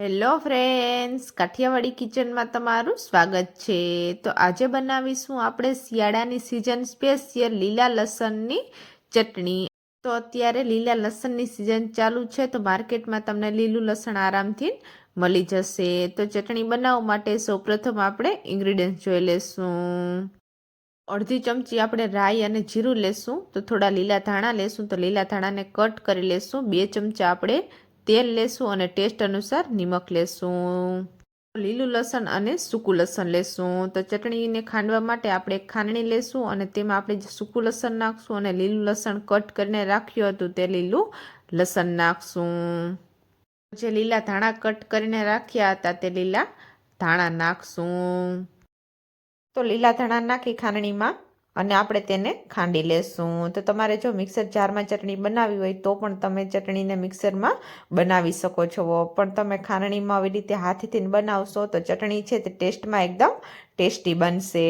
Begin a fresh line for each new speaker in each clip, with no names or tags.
Hello friends Kathiawadi કિચનમાં તમારું સ્વાગત છે. તો આજે બનાવીશું આપણે શિયાળાની સિઝન સ્પેશિયલ લીલા લસણની ચટણી. તો અત્યારે લીલા લસણની સિઝન ચાલુ છે, તો માર્કેટમાં તમને લીલું લસણ આરામથી મળી જશે. તો ચટણી બનાવવા માટે સૌપ્રથમ આપણે ઇન્ગ્રીડિયન્ટ જોઈ લેશું. અડધી ચમચી આપણે રાઈ અને જીરું લેશું. તો થોડા લીલા ધાણા લેશું. તો લીલા ધાણાને કટ કરી લેશું. બે ચમચા આપણે તેલ લેશું અને ટેસ્ટ અનુસાર નિમક લેશું. લીલું લસણ અને સૂકું લસણ લેશું. તો ચટણીને ખાંડવા માટે આપણે ખાંડણી લેશું અને તેમાં આપણે સૂકું લસણ નાખશું અને લીલું લસણ કટ કરીને રાખ્યું હતું તે લીલું લસણ નાખશું. જે લીલા ધાણા કટ કરીને રાખ્યા હતા તે લીલા ધાણા નાખશું. તો લીલા ધાણા નાખી ખાંડણીમાં અને આપણે તેને ખાંડી લેશું. તો તમારે જો મિક્સર જારમાં ચટણી બનાવી હોય તો પણ તમે ચટણીને મિક્સરમાં બનાવી શકો છો. પણ તમે ખાંડણીમાં આવી રીતે હાથથી બનાવશો તો ચટણી છે તે ટેસ્ટમાં એકદમ ટેસ્ટી બનશે.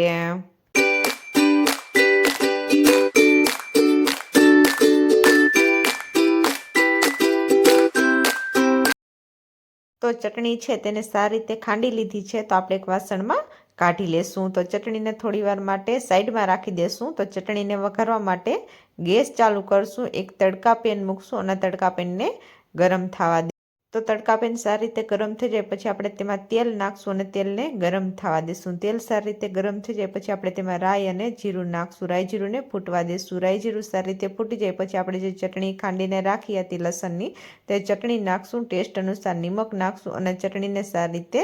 તો ચટણી છે તેને સારી રીતે ખાંડી લીધી છે તો આપણે એક વાસણમાં કાઢી લેશું. તો ચટણીને થોડી વાર માટે સાઈડમાં રાખી દેશું. તો ચટણીને વઘારવા માટે ગેસ ચાલુ કરશું. એક તડકા પેન મૂકશું અને તડકા પેનને ગરમ થવા તો તડકા પેન સારી રીતે ગરમ થઈ જાય, પછી આપણે તેમાં તેલ નાખશું અને તેલને ગરમ થવા દેશું. તેલ સારી રીતે ગરમ થઈ જાય, પછી આપણે તેમાં રાઈ અને જીરું નાખશું. રાઈ જીરુંને ફૂટવા દેશું. રાઈ જીરું સારી રીતે ફૂટી જાય, પછી આપણે જે ચટણી ખાંડીને રાખી હતી લસણની, તે ચટણી નાખશું, ટેસ્ટ અનુસાર નિમક નાખશું અને ચટણીને સારી રીતે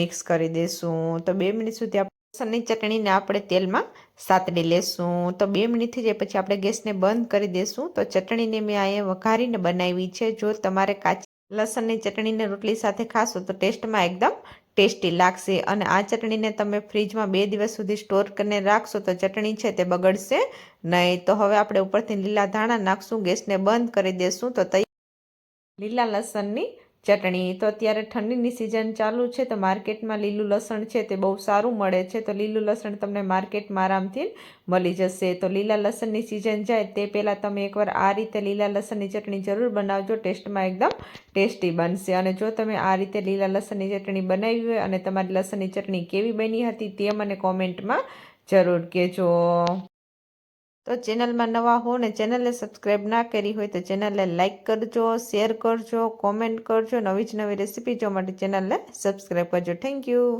મિક્સ કરી દેશું. તો બે મિનિટ સુધી આપણે લસણની ચટણીને આપણે તેલમાં સાતડી લેશું. તો બે મિનિટ થઈ જાય, પછી આપણે ગેસને બંધ કરી દેશું. તો ચટણીને મેં અહીંયા વઘારીને બનાવી છે. જો તમારે કાચી લસણની ચટણીને રોટલી સાથે ખાશો તો ટેસ્ટમાં એકદમ ટેસ્ટી લાગશે. અને આ ચટણીને તમે ફ્રીજમાં બે દિવસ સુધી સ્ટોર કરીને રાખશો તો ચટણી છે તે બગડશે નહીં. તો હવે આપણે ઉપરથી લીલા ધાણા નાખશું, ગેસને બંધ કરી દેશું તો તૈયાર. લીલા લસણની ચટણી. તો અત્યારે ઠંડીની સિઝન ચાલુ છે તો માર્કેટમાં લીલું લસણ છે તે બહુ સારું મળે છે. તો લીલું લસણ તમને માર્કેટમાં આરામથી મળી જશે. તો લીલા લસણની સિઝન જાય તે પહેલાં તમે એકવાર આ રીતે લીલા લસણની ચટણી જરૂર બનાવજો. ટેસ્ટમાં એકદમ ટેસ્ટી બનશે. અને જો તમે આ રીતે લીલા લસણની ચટણી બનાવી હોય અને તમારી લસણની ચટણી કેવી બની હતી તે મને કોમેન્ટમાં જરૂર કહેજો. તો ચેનલમાં નવા હો ને ચેનલને સબસ્ક્રાઈબ ના કરી હોય તો ચેનલને લાઇક કરજો, શેર કરજો, કોમેન્ટ કરજો, નવી જ નવી રેસીપી જોવા માટે ચેનલને સબસ્ક્રાઈબ કરજો. Thank you